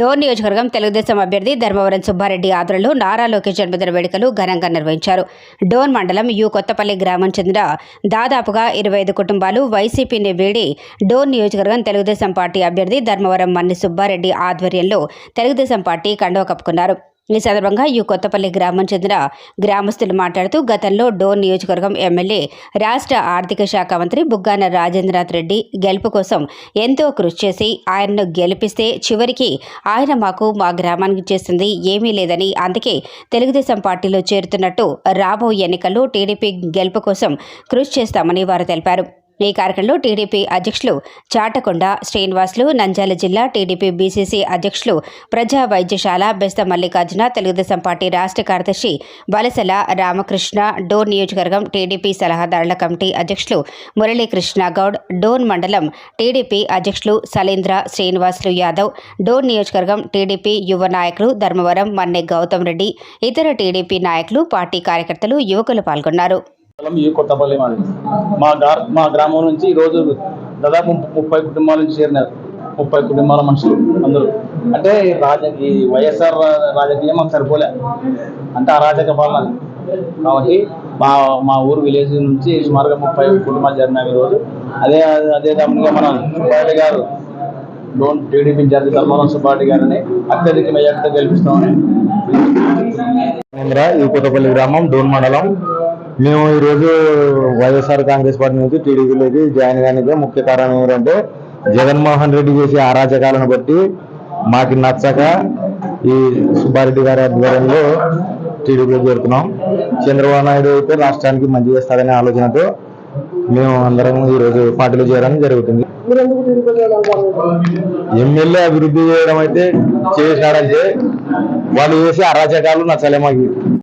Door నియోజకవర్గం తెలుగుదేశం అభ్యర్థి ధర్మవరం సుబ్బారెడ్డి ఆధ్వర్యంలో నారా లోకేష్ జన్మదిన వేడుకలు ఘనంగా నిర్వహించారు. డోన్ మండలం యు కొత్తపల్లి గ్రామం చెందిన దాదాపుగా ఇరవై ఐదు కుటుంబాలు వైసీపీని వీడి డోన్ నియోజకవర్గం తెలుగుదేశం పార్టీ అభ్యర్థి ధర్మవరం మన్ని సుబ్బారెడ్డి ఆధ్వర్యంలో తెలుగుదేశం పార్టీ కండువ కప్పుకున్నారు. ఈ సందర్భంగా ఈ కొత్తపల్లి గ్రామం చెందిన గ్రామస్తులు మాట్లాడుతూ గతంలో డోన్ నియోజకవర్గం ఎమ్మెల్యే రాష్ట్ర ఆర్థిక శాఖ మంత్రి బుగ్గాన రాజేంద్రనాథ్ రెడ్డి గెలుపు కోసం ఎంతో కృషి చేసి ఆయనను గెలిపిస్తే చివరికి ఆయన మాకు మా గ్రామానికి చేసింది ఏమీ లేదని అందుకే తెలుగుదేశం పార్టీలో చేరుతున్నట్టు రాబోయే ఎన్నికల్లో టీడీపీ గెలుపు కోసం కృషి చేస్తామని వారు తెలిపారు. ఈ కార్యక్రమంలో టీడీపీ అధ్యక్షులు చాటకొండ శ్రీనివాసులు నంద్యాల జిల్లా టీడీపీ బీసీసీ అధ్యక్షులు ప్రజా వైద్యశాల బెస్త మల్లికార్జున తెలుగుదేశం పార్టీ రాష్ట్ర కార్యదర్శి బలసల రామకృష్ణ డోన్ నియోజకవర్గం టీడీపీ సలహాదారుల కమిటీ అధ్యక్షులు మురళీకృష్ణ గౌడ్ డోన్ మండలం టీడీపీ అధ్యక్షులు సలీంద్ర శ్రీనివాసులు యాదవ్ డోన్ నియోజకవర్గం టీడీపీ యువ నాయకులు ధర్మవరం మన్నె గౌతమ్ రెడ్డి ఇతర టీడీపీ నాయకులు పార్టీ కార్యకర్తలు యువకులు పాల్గొన్నారు. మండలం ఈ కొత్తపల్లి మాది మా గ్రా మా గ్రామం నుంచి ఈరోజు దాదాపు ముప్పై కుటుంబాల నుంచి చేరినారు. ముప్పై కుటుంబాల మనుషులు అందరూ. అంటే రాజకీయ వైఎస్ఆర్ రాజకీయం మాకు సరిపోలే. అంటే అరాజక పాలన. కాబట్టి మా మా ఊరు విలేజ్ నుంచి సుమారుగా ముప్పై కుటుంబాలు చేరినాయి ఈరోజు అదే అదే తమ్ముగా మన సుబ్బారెడ్డి గారు లోన్ టీడీపీ ఇన్ఛార్జి ధర్మవరం సుబ్బారెడ్డి గారిని అత్యధిక మెజార్టీతో గెలిపిస్తామని. ఈ కొత్తపల్లి గ్రామం డోన్ మండలం. మేము ఈరోజు వైఎస్ఆర్ కాంగ్రెస్ పార్టీ నుంచి టీడీపీలోకి జాయిన్ కానికి ముఖ్య కారణం ఏంటంటే జగన్మోహన్ రెడ్డి చేసే అరాచకాలను బట్టి మాకు నచ్చక ఈ సుబ్బారెడ్డి గారి ఆధ్వర్యంలో టీడీపీలో చేరుతున్నాం చంద్రబాబు నాయుడు అయితే రాష్ట్రానికి మంచి చేస్తాడనే ఆలోచనతో మేము అందరం ఈరోజు పార్టీలో చేరడం జరుగుతుంది? ఎమ్మెల్యే అభివృద్ధి చేయడం అయితే చేసినాడంటే వాళ్ళు చేసే అరాచకాలు నచ్చలే మాకు.